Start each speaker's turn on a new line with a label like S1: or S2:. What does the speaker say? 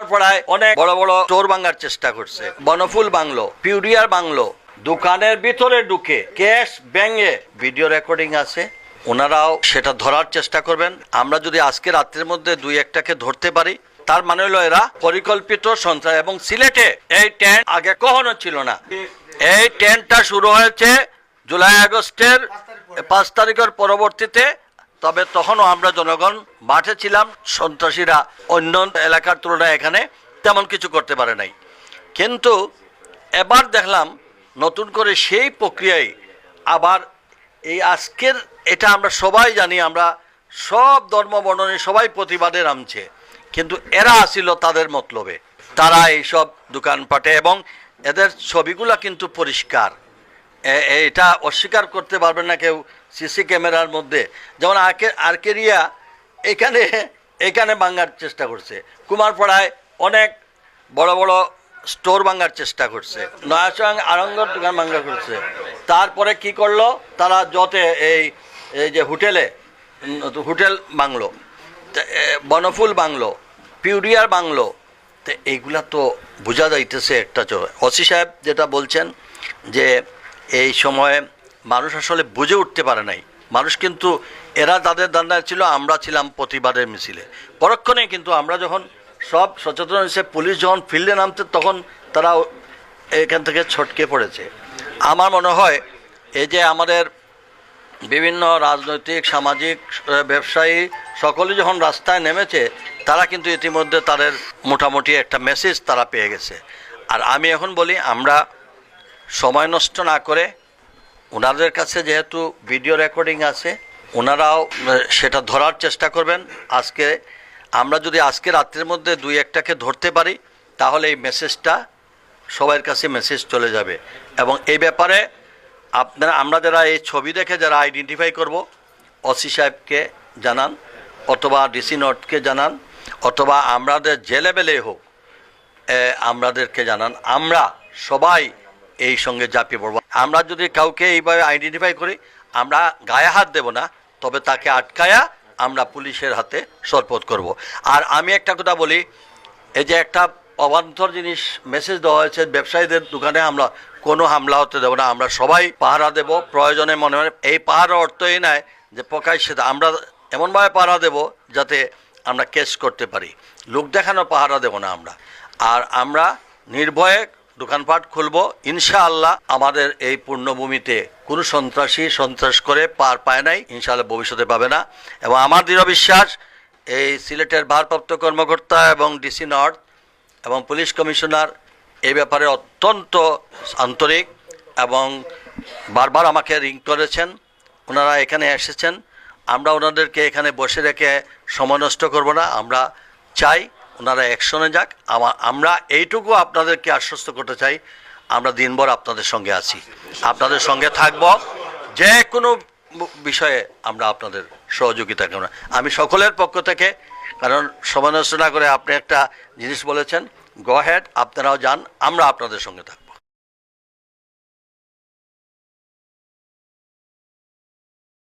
S1: অনেক বড় বড় স্টোর ভাঙার চেষ্টা করছে। বনফুল বাংলো, পিউরিয়ার বাংলো, দোকানের ভিতরে ঢুকে ক্যাশ ব্যাঙে ভিডিও রেকর্ডিং আছে। ওনারাও সেটা ধরার চেষ্টা করবেন। আমরা যদি আজকে রাত্রের মধ্যে দুই একটাকে ধরতে পারি, তার মানে হলো এরা পরিকল্পিত সন্ত্রাস এবং সিলেটে এই ট্রেন আগে কখনো ছিল না। এই ট্রেনটা শুরু হয়েছে জুলাই আগস্টের পাঁচ তারিখের পরবর্তীতে তবে তখনও আমরা জনগণ মাঠে ছিলাম, সন্ত্রাসীরা অন্য এলাকার তুলনায় এখানে তেমন কিছু করতে পারে নাই। কিন্তু এবার দেখলাম নতুন করে সেই প্রক্রিয়ায় আবার এই আজকের এটা আমরা সবাই জানি, আমরা সব ধর্ম বর্ণনে সবাই প্রতিবাদে নামছে। কিন্তু এরা আসিল তাদের মতলবে। তারা এইসব দোকানপাটে এবং এদের ছবিগুলা কিন্তু পরিষ্কার। এটা অস্বীকার করতে পারবে না কেউ। সিসি ক্যামেরার মধ্যে। যেমন আরকে আর্কেরিয়া এখানে এখানে ভাঙার চেষ্টা করছে। কুমারপাড়ায় অনেক বড় বড় স্টোর ভাঙার চেষ্টা করছে। নয়াচং আরঙ্গর দোকান ভাঙা করছে। তারপরে কি করল? তারা যতে এই এই যে হোটেলে হোটেল বাংলো বনফুল বাংলো পিউরিয়ার বাংলো তো, এইগুলা তো বোঝা যাইতেছে একটা ওসি সাহেব যেটা বলছেন যে এই সময়ে মানুষ আসলে বুঝে উঠতে পারে নাই। মানুষ কিন্তু এরা তাদের দান্দায় ছিল, আমরা ছিলাম প্রতিবাদের মিছিলে। পরক্ষণে কিন্তু আমরা যখন সব সচেতন হয়েছে, পুলিশ যখন ফিল্ডে নামতে তখন তারা এখান থেকে ছটকে পড়েছে। আমার মনে হয়, এই যে আমাদের বিভিন্ন রাজনৈতিক, সামাজিক ব্যবসায়ী সকলে যখন রাস্তায় নেমেছে, তারা কিন্তু ইতিমধ্যে তাদের মোটামুটি একটা মেসেজ তারা পেয়ে গেছে। আর আমি এখন বলি, আমরা সময় নষ্ট না করে ওনাদের কাছে যেহেতু ভিডিও রেকর্ডিং আছে, ওনারাও সেটা ধরার চেষ্টা করবেন। আজকে, আমরা যদি আজকে রাত্রের মধ্যে দুই একটাকে ধরতে পারি, তাহলে এই মেসেজটা সবার কাছে মেসেজ চলে যাবে। এবং এই ব্যাপারে আপনারা, আমরা যারা এই ছবি দেখে যারা আইডেন্টিফাই করব অসি সাহেবকে জানান, অথবা ডিসি নটকে জানান, অথবা আমাদের যে লেভেলে হোক আমাদেরকে জানান। আমরা সবাই এই সঙ্গে ঝাঁপিয়ে পড়ব। আমরা যদি কাউকে এইভাবে আইডেন্টিফাই করি, আমরা গায়ে হাত দেব না, তবে তাকে আটকায়া আমরা পুলিশের হাতে সরপত করব। আর আমি একটা কথা বলি, এই যে একটা অবান্তর জিনিস মেসেজ দেওয়া হয়েছে, ব্যবসায়ীদের দোকানে আমরা কোনো হামলা হতে দেবো না, আমরা সবাই পাহারা দেব, প্রয়োজনে মনে হয় এই পাহারা অর্থ এই নয় যে প্রকাশ্যে আমরা এমনভাবে পাহারা দেব যাতে আমরা কেস করতে পারি। লোক দেখানো পাহারা দেব না আমরা। আর আমরা নির্ভয়ে দোকানপাট খুলব, ইনশাআল্লাহ আমাদের এই পূর্ণভূমিতে কোনো সন্ত্রাসী সন্ত্রাস করে পার পায় নাই, ইনশাআল্লাহ ভবিষ্যতে পাবে না। এবং আমার দৃঢ় বিশ্বাস, এই সিলেটের ভারপ্রাপ্ত কর্মকর্তা এবং ডিসি নর্থ এবং পুলিশ কমিশনার এই ব্যাপারে অত্যন্ত আন্তরিক এবং বারবার আমাকে রিং করেছেন। ওনারা এখানে এসেছেন। আমরা ওনাদেরকে এখানে বসে রেখে সময় নষ্ট করব না। আমরা চাই ওনারা অ্যাকশনে যাক। আমার আমরা এইটুকু আপনাদেরকে আশ্বস্ত করতে চাই। আমরা দিনভর আপনাদের সঙ্গে আছি। আপনাদের সঙ্গে থাকব। যে কোনো বিষয়ে আমরা আপনাদের সহযোগিতা করব। আমি সকলের পক্ষ থেকে, কারণ সমালোচনা করে আপনি একটা জিনিস বলেছেন গো হ্যাড আপনারাও যান, আমরা আপনাদের সঙ্গে থাকব।